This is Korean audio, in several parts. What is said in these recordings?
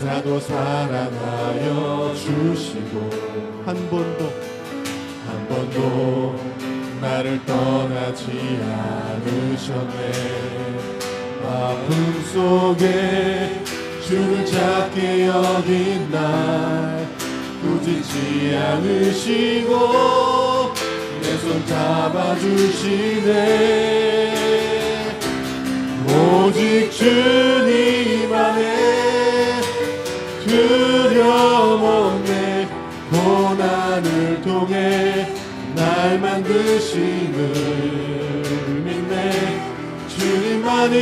자도 사랑하여 주시고 한 번도 한 번도 나를 떠나지 않으셨네. 아픔 속에 주를 찾게 여긴 날 꾸짖지 않으시고 내 손 잡아주시네. 오직 주님 안에 만드심을 믿네. 주님만이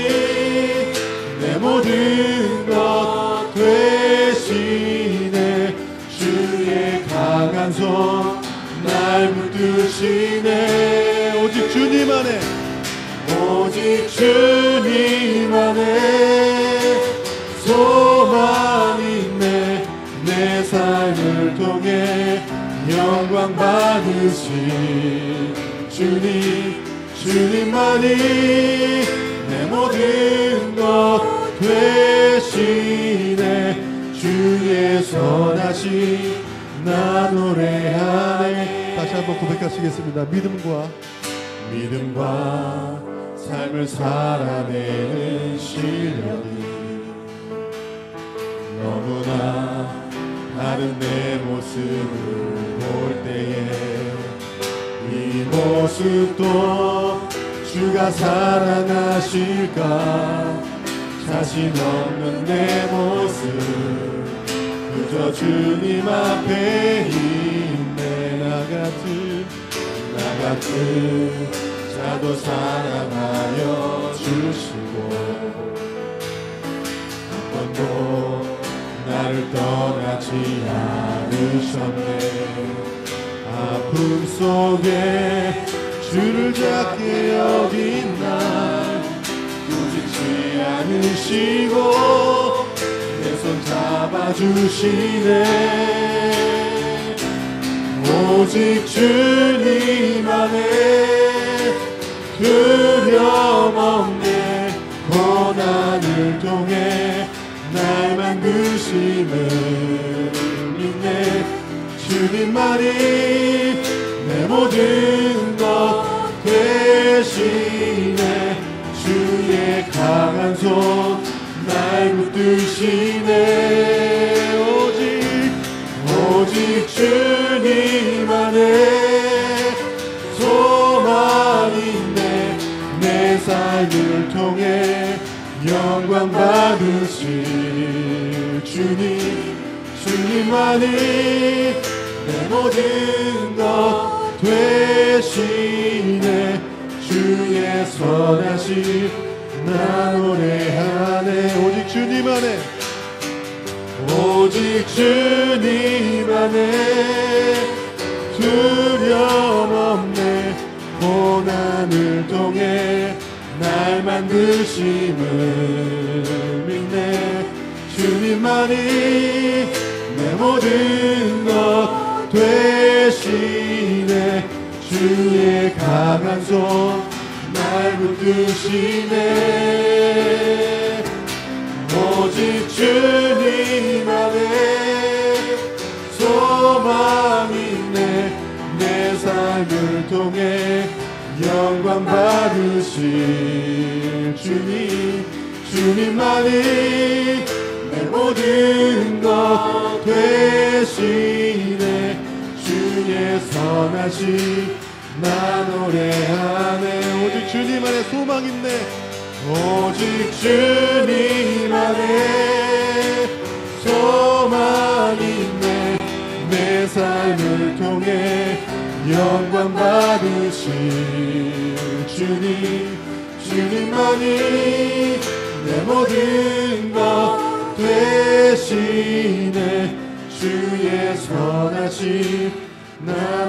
내 모든 것 되시네. 주의 강한 손 날 붙드시네. 오직 주님 안에 오직 주님 안에 영광 받으신 주님 주님만이 내 모든 것 되시네 주의 선하신 나 노래하네 다시 한번 고백하시겠습니다. 믿음과 믿음과 삶을 살아내는 실력이 너무나 다른 내 모습을 볼 때에 이 모습도 주가 사랑하실까? 자신 없는 내 모습 그저 주님 앞에 있네. 나 같은 나 같은 자도 사랑하여 주시고 한 번도 나를 떠나지 않으셨네. 아픔 속에 주를 잡게 여긴 날 꾸짖지 않으시고 내 손 잡아주시네. 오직 주님 안에 주님만이 내 모든 것 되시네 주의 강한 손 날 붙드시네. 오직 오직 주님 안에 소망 있네 내 삶을 통해 영광 받으실 주님 주님만이 내 모든 것 되시네. 주의 선하신 나 노래하네. 오직 주님 안에. 오직 주님 안에. 두려움 없네. 고난을 통해 날 만드심을 믿네. 주님만이 내 모든 것 되시네. 주의 강한 손날 붙드시네. 오직 주님 안에 소망 있네. 내 삶을 통해 영광 받으실 주님 주님만이 내 모든 것 되 선하신 나 노래하네. 오직 주님 안에 소망 있네. 오직 주님 안에 소망 있네. 내 삶을 통해 영광 받으실 주님. 주님만이 내 모든 것 되시네. 주의 선하심 나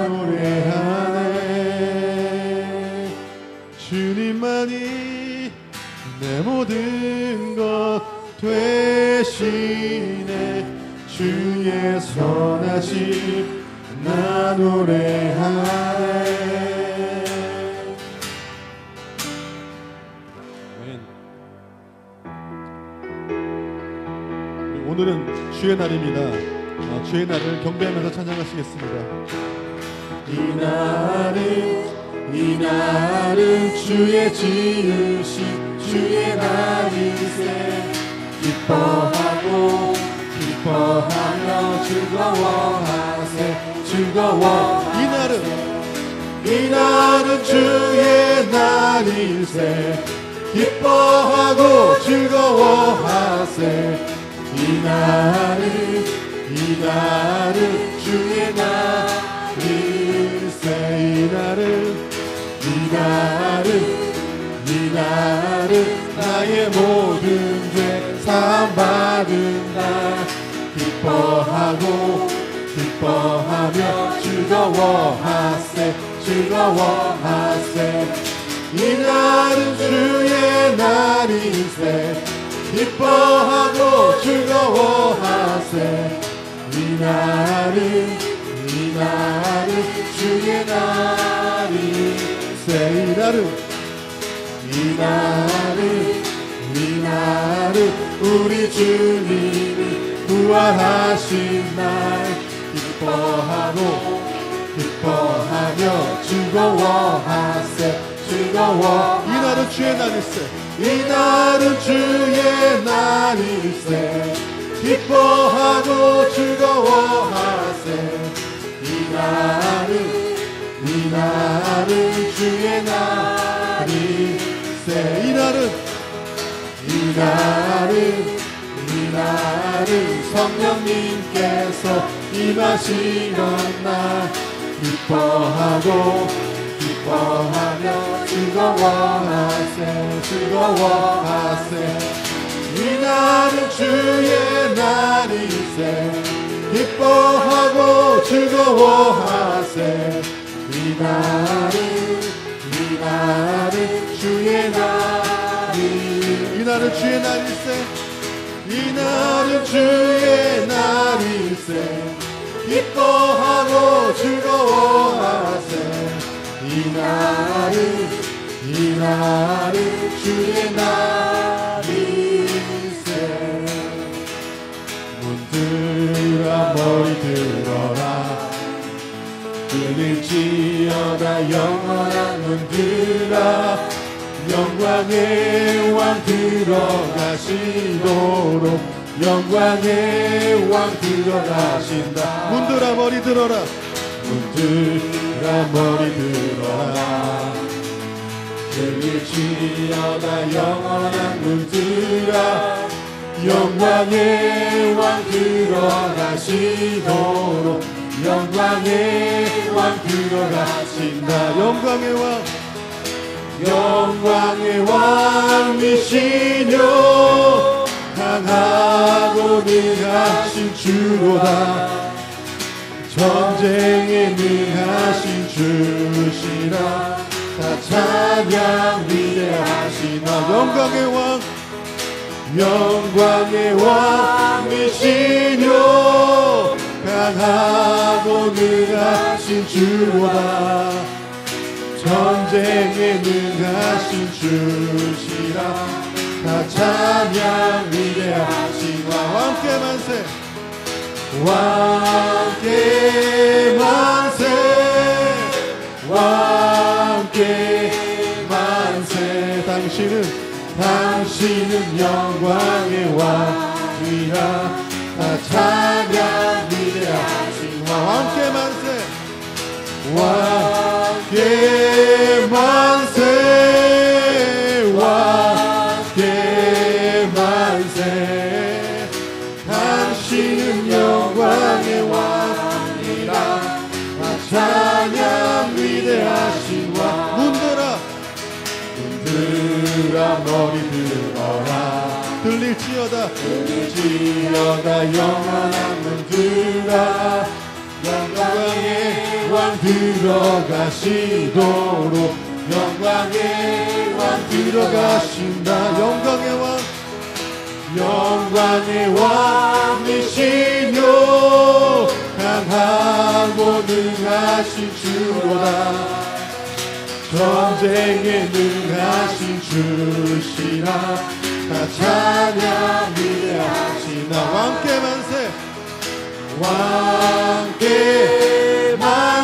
주의 선하심 나 노래하네 아멘. 오늘은 주의 날입니다. 아, 주의 날을 경배하면서 찬양하시겠습니다. 이 날은 이 날은 주의 지으신 주의 날이세 기뻐하고 기뻐하며 즐거워하세 즐거워 이 날은 이 날은 주의 날이세. 기뻐하고 즐거워하세. 이 날은 이 날은 주의 날이세. 이 날은 이 날은 이 날은 나의 모든 죄 사함받은 날 기뻐하고 기뻐하며 즐거워하세 즐거워하세. 이 날은 주의 날이세. 기뻐하고 즐거워하세. 이 날은 이 날은 주의 날이세. 이 날은 이 날은 이 날은 우리 주님이 부활하신 날 기뻐하고 기뻐하며 즐거워하세 즐거워. 이 날은 주의 날일세. 이 날은 주의 날일세. 기뻐하고 즐거워하세. 이 날은 이 날은 주의 날일세. 이 날은 이 날은 이 날은 성령님께서 임하시는 날 기뻐하고 기뻐하며 즐거워하세 즐거워하세 이 날은 주의 날이세. 기뻐하고 즐거워하세. 이 날은 이 날은 주의 이 날은 주의 날일세. 이 날은 주의 날일세. 기뻐하고 즐거워하세. 이 날은 이 날은 주의 날일세. 문들아 머리 들어라. 들릴지어다 영원한 문들아. 영광의 왕 들어가시도록 영광의 왕 들어가신다 문들아 머리 들어라. 문들아 머리 들어라 들릴지어다 영원한 문들아 영광의 왕 들어가시도록 영광의 왕 들어가신다 영광의 왕. 영광의 왕이시뇨. 강하고 능하신 주로다. 전쟁에 능하신 주시라. 다 찬양 위대하시나. 영광의 왕. 영광의 왕이시뇨. 강하고 능하신 주로다 전쟁에 능하신 주시라 다 찬양 위대하신 왕 왕께 만세. 왕께 만세 왕께 만세 당신은 당신은 영광의 왕이라 다 찬양 위대하신 왕 왕께 만세. 왕 들아 들아 머리 들어라. 들릴 끊을지어다. 끊을지어다 영원한 문들아 영광의 왕 들어가시도록. 영광의 왕 들어가신다. 영광의 왕. 영광의 왕이시뇨. 강하고 능하신 주로다. 전쟁에 능하신 주시라. 다 찬양 위하시나. 왕께 만세. 왕께 만세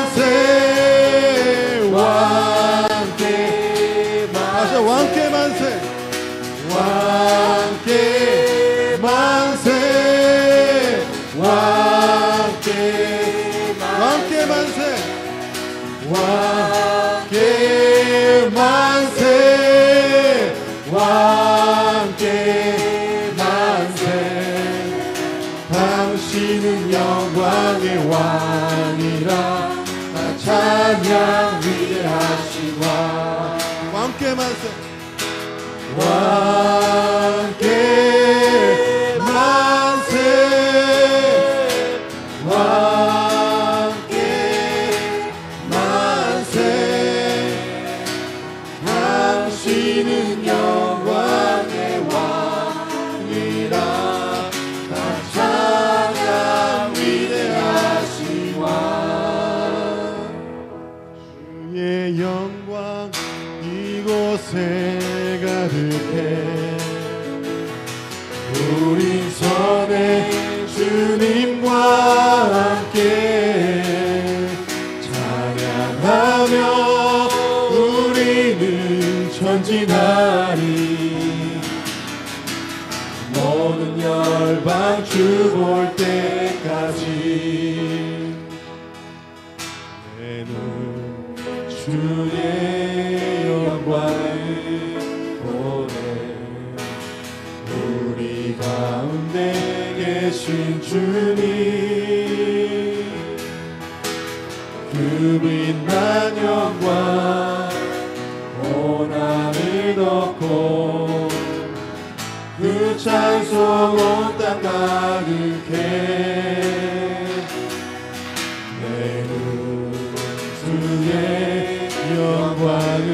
주의 영광을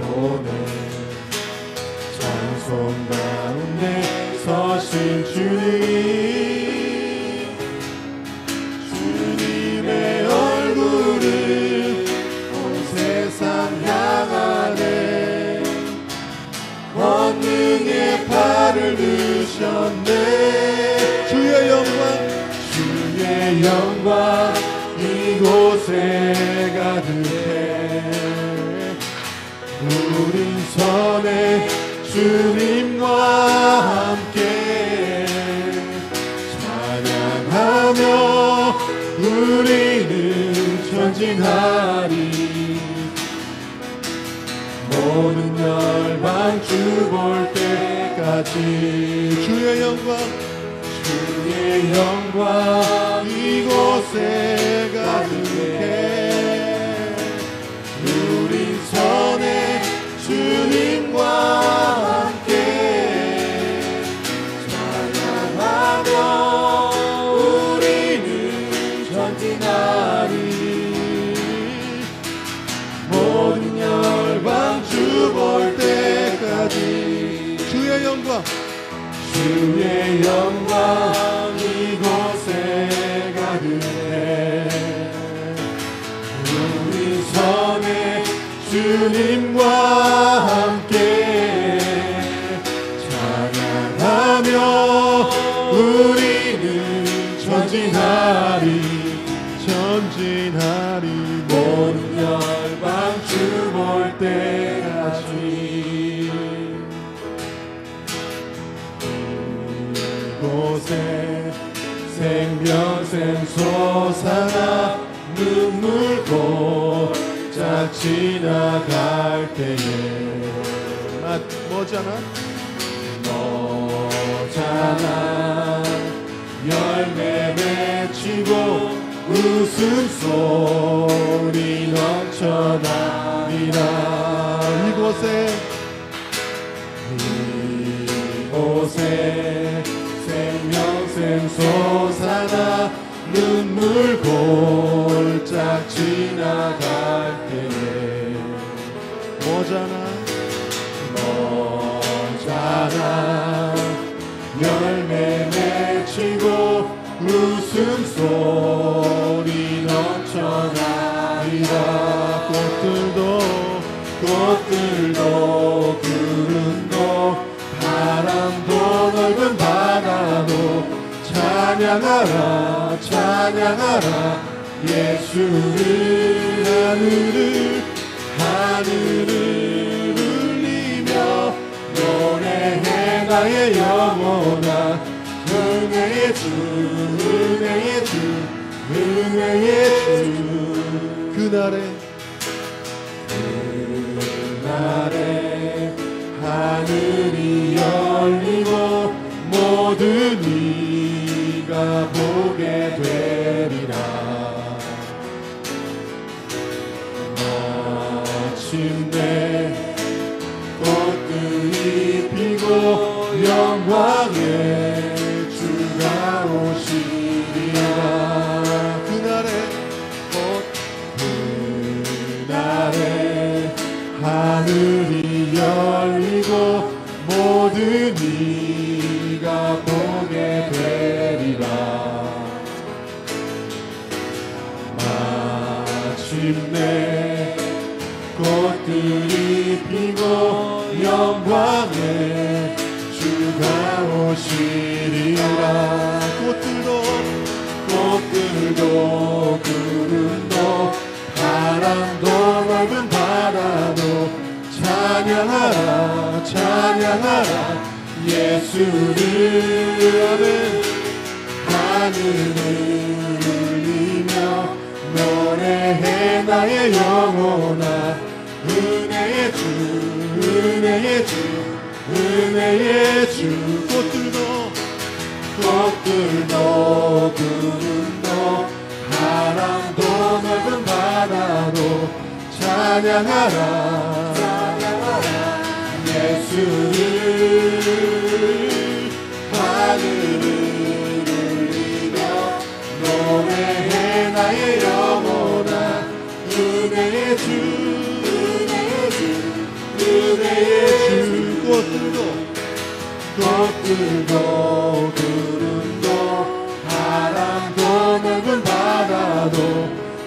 보내. 찬송 가운데 서신 주님. 주님의 얼굴을 온 세상 향하네. 권능의 팔을 드셨네. 주의 영광. 주의 영광 주님과 함께 찬양하며 우리는 전진하리. 모든 열방 주볼 때까지 주의 영광 주의 영광 이곳에 하리 모든 열방 주 볼 때까지. 이곳에 생명샘 솟아나 눈물 곧자 지나갈 때에. 아 뭐잖아? 너잖아. 열매 맺히고 웃음소리 넘쳐나리라. 이곳에 이곳에 생명샘 솟아나 눈물 골짝 지나갈 때에 모자나 너잖아 열매 맺히고 웃음소리 찬양하라 찬양하라. 예수를 하늘을 하늘을 울리며 노래해 나의 영혼아. 은혜의 주 은혜의 주 은혜의 주. 그날에 그날에 하늘이 열리고 모든 이가 보게 되리라 마침내 피고 영광의 주가 오시리라. 꽃들도 꽃들도 구름도 바람도 넓은 바다도 찬양하라 찬양하라. 예수를 아멘. 하늘을 울리며 노래해 나의 영혼아 은혜의 주 은혜의 주 은혜의 주. 꽃들도 꽃들도 구름도 바람도 넓은 바다도 찬양하라. 예수를 꽃들도 꽃들도 구름도 바람도 넓은 바다도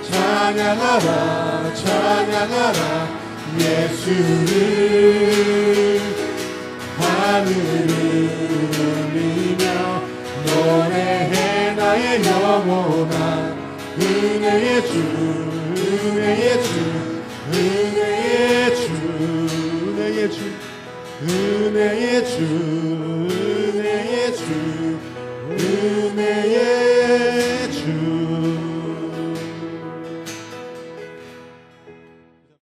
찬양하라 찬양하라. 예수를 하늘을 울리며 노래해 나의 영혼아 은혜의 주 은혜의 주 은혜의 주 은혜의 주 은혜의 주 은혜의 주 은혜의